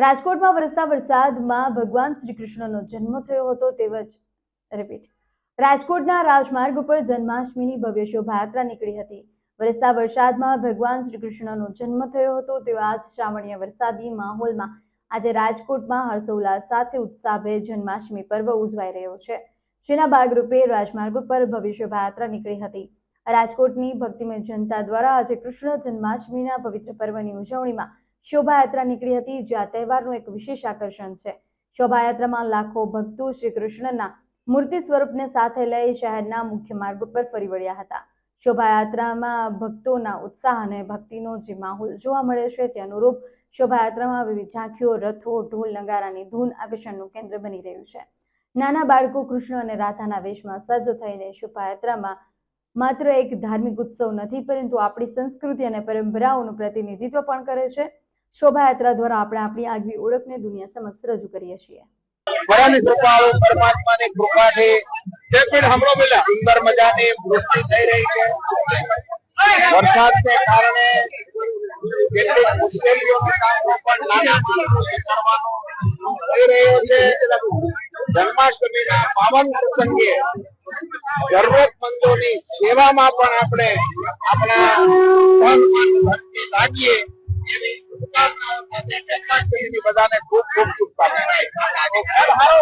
રાજકોટમાં વરસતા વરસાદમાં ભગવાન શ્રી કૃષ્ણનો જન્મ થયો હતો તેમજ રિપીટ રાજકોટના રાજમાર્ગ ઉપર જન્માષ્ટમીની ભવ્ય શોભાયાત્રા નીકળી હતી. વરસતા વરસાદમાં ભગવાન શ્રી કૃષ્ણનો જન્મ થયો હતો તેવા જ શ્રાવણીય વરસાદી માહોલમાં આજે રાજકોટમાં હર્ષોલ્લાસ સાથે ઉત્સાહભેર જન્માષ્ટમી પર્વ ઉજવાઈ રહ્યો છે. જેના ભાગરૂપે રાજમાર્ગ ઉપર ભવ્ય શોભાયાત્રા નીકળી હતી. રાજકોટની ભક્તિમય જનતા દ્વારા આજે કૃષ્ણ જન્માષ્ટમીના પવિત્ર પર્વની ઉજવણીમાં શોભાયાત્રા નીકળી હતી, જે આ તહેવારનું એક વિશેષ આકર્ષણ છે. શોભાયાત્રામાં લાખો ભક્તો શ્રી કૃષ્ણના મૂર્તિ સ્વરૂપને સાથે લઈ શહેરના મુખ્ય માર્ગ પર ફરી વળ્યા હતા. શોભાયાત્રામાં ભક્તોના ઉત્સાહ અને ભક્તિનો જે માહોલ જોવા મળે છે, તે અનુરૂપ શોભાયાત્રામાં વિવિધ ઝાંખીઓ, રથો, ઢોલ નગારાની ધૂન આકર્ષણનું કેન્દ્ર બની રહ્યું છે. નાના બાળકો કૃષ્ણ અને રાધાના વેશમાં સજ્જ થઈને શોભાયાત્રામાં માત્ર એક ધાર્મિક ઉત્સવ નથી, પરંતુ આપણી સંસ્કૃતિ અને પરંપરાઓનું પ્રતિનિધિત્વ પણ કરે છે. શોભાયાત્રા દ્વારા આપણે આપણી આગવી ઓળખને દુનિયા સમક્ષ રજૂ કરીએ છીએ. છે. જન્માષ્ટમીના પાવન પ્રસંગે જરૂરતમંદોની સેવામાં પણ આપણે આપણા લાગીએ એવી બધાને ખૂબ ખૂબ શુભકામનાઓ.